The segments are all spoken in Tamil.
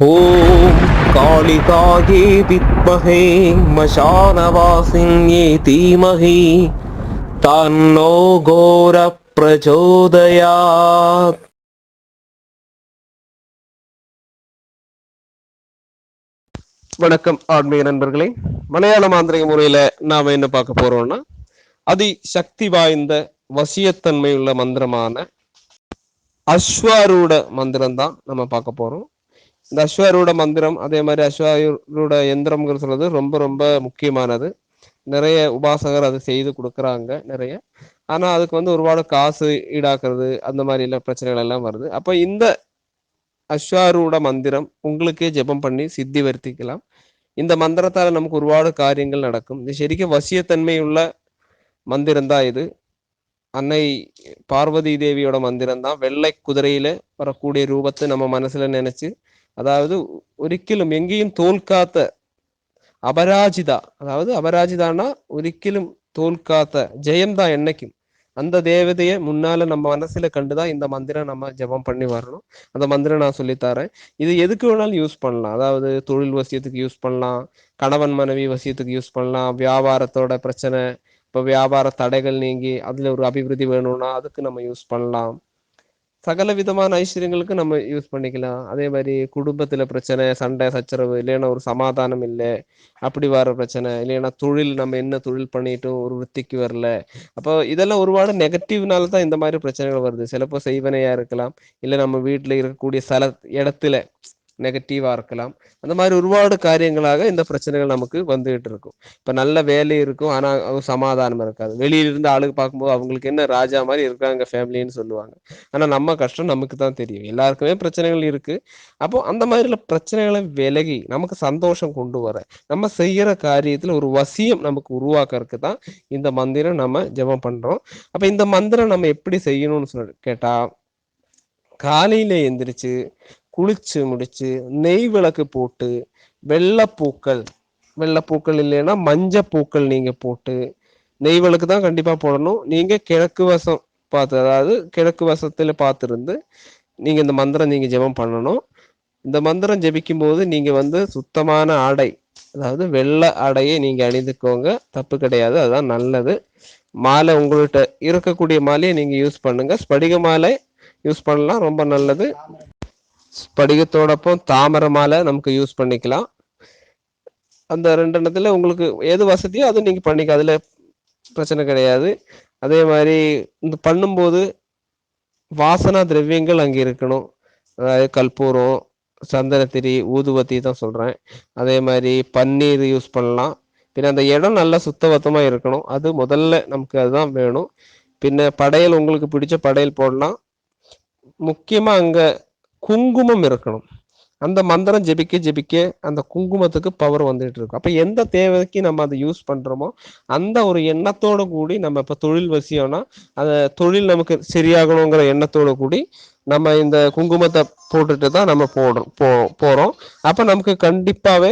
ॐ कालिकायै विद्महे मशानवासिन्ये धीमहि तन्नो घोरप्रचोदयात् வணக்கம் ஆன்மீக நண்பர்களே மலையாள மாந்திரிக முறையில நாம என்ன பார்க்க போறோம்னா அதி சக்தி வாய்ந்த வசியத்தன்மை உள்ள மந்திரமான அஸ்வாரூட மந்திரம் தான் நம்ம பார்க்க போறோம் இந்த அஸ்வாரூட மந்திரம் அதே மாதிரி அஸ்வாரூட யந்திரம்ங்கிறது சொல்றது ரொம்ப ரொம்ப முக்கியமானது. நிறைய உபாசகர் அது செய்து கொடுக்குறாங்க நிறைய. ஆனால் அதுக்கு வந்து ஒருபாடு காசு ஈடாக்குறது அந்த மாதிரி எல்லாம் பிரச்சனைகள் எல்லாம் வருது. அப்போ இந்த அஸ்வாரூட மந்திரம் உங்களுக்கே ஜெபம் பண்ணி சித்தி வருத்திக்கலாம். இந்த மந்திரத்தால் நமக்கு ஒருபாடு காரியங்கள் நடக்கும். இது சரிக்கும் வசியத்தன்மையுள்ள மந்திரம் தான் இது. அன்னை பார்வதி தேவியோட மந்திரம் தான் வெள்ளை குதிரையில வரக்கூடிய ரூபத்தை நம்ம மனசுல நினைச்சு அதாவது ഒരിക്കലും எங்கேயும் തോൽക്കാത്ത அபராஜிதா அதாவது அபராஜிதானா ஒரிக்கலும் தோல்காத்த ஜெயம் தான் என்னைக்கும் அந்த தேவதையை முன்னால நம்ம மனசுல கண்டுதான் இந்த மந்திரம் நம்ம ஜெபம் பண்ணி வரணும் அந்த மந்திரம் நான் சொல்லித்தரேன் இது எதுக்கு வேணாலும் யூஸ் பண்ணலாம் அதாவது தொழில் வசியத்துக்கு யூஸ் பண்ணலாம் கணவன் மனைவி வசியத்துக்கு யூஸ் பண்ணலாம் வியாபாரத்தோட பிரச்சனை இப்போ வியாபார தடைகள் நீங்கி அதுல ஒரு அபிவிருத்தி வேணும்னா அதுக்கு நம்ம யூஸ் பண்ணலாம் சகல விதமான ஐஸ்வர்யங்களுக்கு நம்ம யூஸ் பண்ணிக்கலாம். அதே மாதிரி குடும்பத்துல பிரச்சனை சண்டை சச்சரவு இல்லைன்னா ஒரு சமாதானம் இல்லை அப்படி வர பிரச்சனை இல்லைன்னா தொழில் நம்ம என்ன தொழில் பண்ணிட்டும் ஒரு விருத்திக்கு வரல. அப்போ இதெல்லாம் ஒருபாடு நெகட்டிவ்னால தான் இந்த மாதிரி பிரச்சனைகள் வருது. சிலப்போ செய்வனையா இருக்கலாம் இல்லை நம்ம வீட்டில் இருக்கக்கூடிய சில இடத்துல நெகட்டிவாக இருக்கலாம். அந்த மாதிரி ஒருபாடு காரியங்களாக இந்த பிரச்சனைகள் நமக்கு வந்துகிட்டு இருக்கும். இப்போ நல்ல வேலை இருக்கும் ஆனால் சமாதானம் இருக்காது. வெளியிலிருந்து ஆளுக்கு பார்க்கும்போது அவங்களுக்கு என்ன ராஜா மாதிரி இருக்காங்க ஃபேமிலின்னு சொல்லுவாங்க. ஆனால் நம்ம கஷ்டம் நமக்கு தான் தெரியும். எல்லாருக்குமே பிரச்சனைகள் இருக்கு. அப்போ அந்த மாதிரி பிரச்சனைகளை விலகி நமக்கு சந்தோஷம் கொண்டு வர நம்ம செய்யற காரியத்தில் ஒரு வசியம் நமக்கு உருவாக்கறதுக்கு தான் இந்த மந்திரம் நம்ம ஜெபம் பண்றோம். அப்போ இந்த மந்திரம் நம்ம எப்படி செய்யணும்னு சொல்லி கேட்டா காலையில எந்திரிச்சு குளிச்சு முடிச்சு நெய் விளக்கு போட்டு வெள்ளைப்பூக்கள் வெள்ளைப்பூக்கள் இல்லைன்னா மஞ்சப்பூக்கள் பூக்கள் நீங்க போட்டு நெய் விளக்கு தான் கண்டிப்பா போடணும். நீங்க கிழக்கு வசம் பார்த்து அதாவது கிழக்கு வசத்துல பார்த்துருந்து நீங்க இந்த மந்திரம் நீங்க ஜெபம் பண்ணணும். இந்த மந்திரம் ஜெபிக்கும் போது நீங்க வந்து சுத்தமான ஆடை அதாவது வெள்ளை ஆடையை நீங்க அணிந்துக்கோங்க. தப்பு கிடையாது அதுதான் நல்லது. மாலை உங்கள்கிட்ட இருக்கக்கூடிய மாலையை நீங்க யூஸ் பண்ணுங்க. ஸ்படிக மாலை யூஸ் பண்ணலாம் ரொம்ப நல்லது. ஸ்படிகத்தோடப்போ தாமரை மாலை நமக்கு யூஸ் பண்ணிக்கலாம். அந்த ரெண்டெண்ணத்துல உங்களுக்கு எது வசதியோ அது நீங்கள் பண்ணிக்க அதில் பிரச்சனை கிடையாது. அதே மாதிரி இந்த பண்ணும்போது வாசனா திரவியங்கள் அங்கே இருக்கணும். அதாவது கற்பூரம் சந்தனத்திரி ஊதுவத்தி தான் சொல்கிறேன் அதே மாதிரி பன்னீர் யூஸ் பண்ணலாம். பின்ன அந்த இடம் நல்லா சுத்தபத்தமாக இருக்கணும். அது முதல்ல நமக்கு அதுதான் வேணும். பின்ன படையல் உங்களுக்கு பிடிச்ச படையல் போடலாம். முக்கியமாக அங்கே குங்குமம் இருக்கணும். அந்த மந்திரம் ஜெபிக்க ஜெபிக்க அந்த குங்குமத்துக்கு பவர் வந்துட்டு இருக்கும். அப்போ எந்த தேவைக்கு நம்ம அதை யூஸ் பண்றோமோ அந்த ஒரு எண்ணத்தோட கூடி நம்ம இப்போ தொழில் வசியம்னா அந்த தொழில் நமக்கு சரியாகணுங்கிற எண்ணத்தோட கூடி நம்ம இந்த குங்குமத்தை போட்டுட்டு தான் நம்ம போடுறோம் போ போகிறோம் அப்போ நமக்கு கண்டிப்பாகவே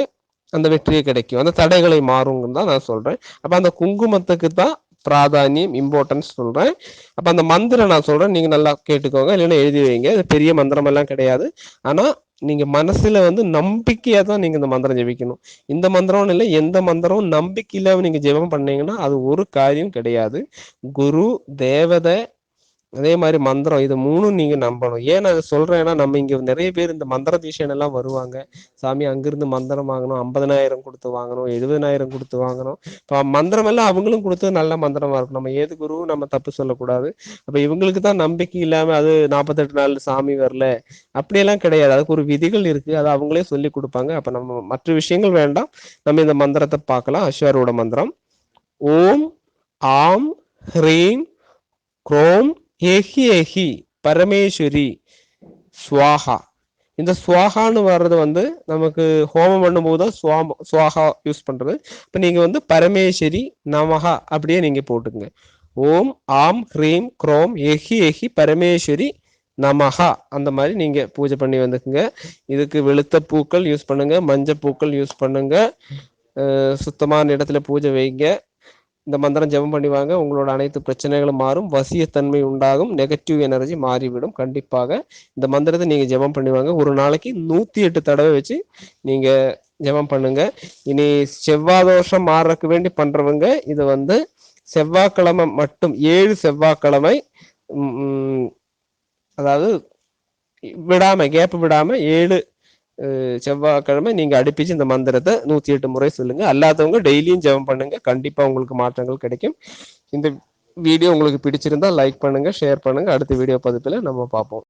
அந்த வெற்றியே கிடைக்கும். அந்த தடைகளை மாறுங்கன்னு தான் நான் சொல்கிறேன் அப்போ அந்த குங்குமத்துக்கு தான் பிராதானியம் இம்பார்ட்டன்ஸ் சொல்கிறேன் அப்போ அந்த மந்திரம் நான் சொல்கிறேன் நீங்கள் நல்லா கேட்டுக்கோங்க. இல்லைன்னா எழுதி வைங்க. இது பெரிய மந்திரமெல்லாம் கிடையாது. ஆனால் நீங்கள் மனசில் வந்து நம்பிக்கையாக தான் நீங்கள் இந்த மந்திரம் ஜெபிக்கணும். இந்த மந்திரம்னு இல்லை எந்த மந்திரமும் நம்பிக்கையில் நீங்கள் ஜெபம் பண்ணீங்கன்னா அது ஒரு காரியம் கிடையாது. குரு தேவதை அதே மாதிரி மந்திரம் இது மூணும் நீங்க நம்பணும். ஏன் நான் சொல்றேன்னா நம்ம இங்க நிறைய பேர் இந்த மந்திர தீஷன் எல்லாம் வருவாங்க. சாமி அங்கிருந்து மந்திரம் வாங்கணும் ஐம்பதனாயிரம் கொடுத்து வாங்கணும் எழுபதனாயிரம் கொடுத்து வாங்கணும். இப்போ மந்திரம் எல்லாம் அவங்களும் கொடுத்து நல்ல மந்திரமா இருக்கும். நம்ம ஏது குரு நம்ம தப்பு சொல்லக்கூடாது. அப்ப இவங்களுக்கு தான் நம்பிக்கை இல்லாம அது நாற்பத்தெட்டு நாள் சாமி வரல. அப்படியெல்லாம் கிடையாது. அதுக்கு ஒரு விதிகள் இருக்கு. அதை அவங்களே சொல்லி கொடுப்பாங்க. அப்ப நம்ம மற்ற விஷயங்கள் வேண்டாம். நம்ம இந்த மந்திரத்தை பார்க்கலாம். அஸ்வரோட மந்திரம். ஓம் ஆம் ஹ்ரீம் குரோம் எஹி ஏஹி பரமேஸ்வரி ஸ்வாஹா. இந்த ஸ்வாகான்னு வர்றது வந்து நமக்கு ஹோமம் பண்ணும்போது தான் சுவாம சுவாஹா யூஸ் பண்ணுறது இப்போ நீங்கள் வந்து பரமேஸ்வரி நமஹா அப்படியே நீங்கள் போட்டுக்கங்க. ஓம் ஆம் ஹ்ரீம் குரோம் எஹி எஹி பரமேஸ்வரி நமஹா. அந்த மாதிரி நீங்கள் பூஜை பண்ணி வந்துக்குங்க. இதுக்கு வெளுத்த பூக்கள் யூஸ் பண்ணுங்க மஞ்சள் பூக்கள் யூஸ் பண்ணுங்க. சுத்தமான இடத்துல பூஜை வைங்க. இந்த மந்திரம் ஜெபம் பண்ணிவாங்க உங்களோட அனைத்து பிரச்சனைகளும் மாறும். வசியத்தன்மை உண்டாகும். நெகட்டிவ் எனர்ஜி மாறிவிடும். கண்டிப்பாக இந்த மந்திரத்தை நீங்கள் ஜெபம் பண்ணிவாங்க ஒரு நாளைக்கு நூற்றி எட்டு தடவை வச்சு நீங்கள் ஜெபம் பண்ணுங்க. இனி செவ்வாய் தோஷம் மாறுறதுக்கு வேண்டி பண்ணுறவங்க இது வந்து செவ்வாய்க்கிழமை மட்டும் ஏழு செவ்வாய்க்கிழமை அதாவது விடாம கேப் விடாம ஏழு செவ்வாய்க்கிழமை நீங்க அடுப்பிச்சு இந்த மந்திரத்தை நூத்தி எட்டு முறை சொல்லுங்க. அல்லாதவங்க டெய்லியும் ஜெபம் பண்ணுங்க. கண்டிப்பா உங்களுக்கு மாற்றங்கள் கிடைக்கும். இந்த வீடியோ உங்களுக்கு பிடிச்சிருந்தா லைக் பண்ணுங்க ஷேர் பண்ணுங்க. அடுத்த வீடியோ பதிப்பில் நம்ம பார்ப்போம்.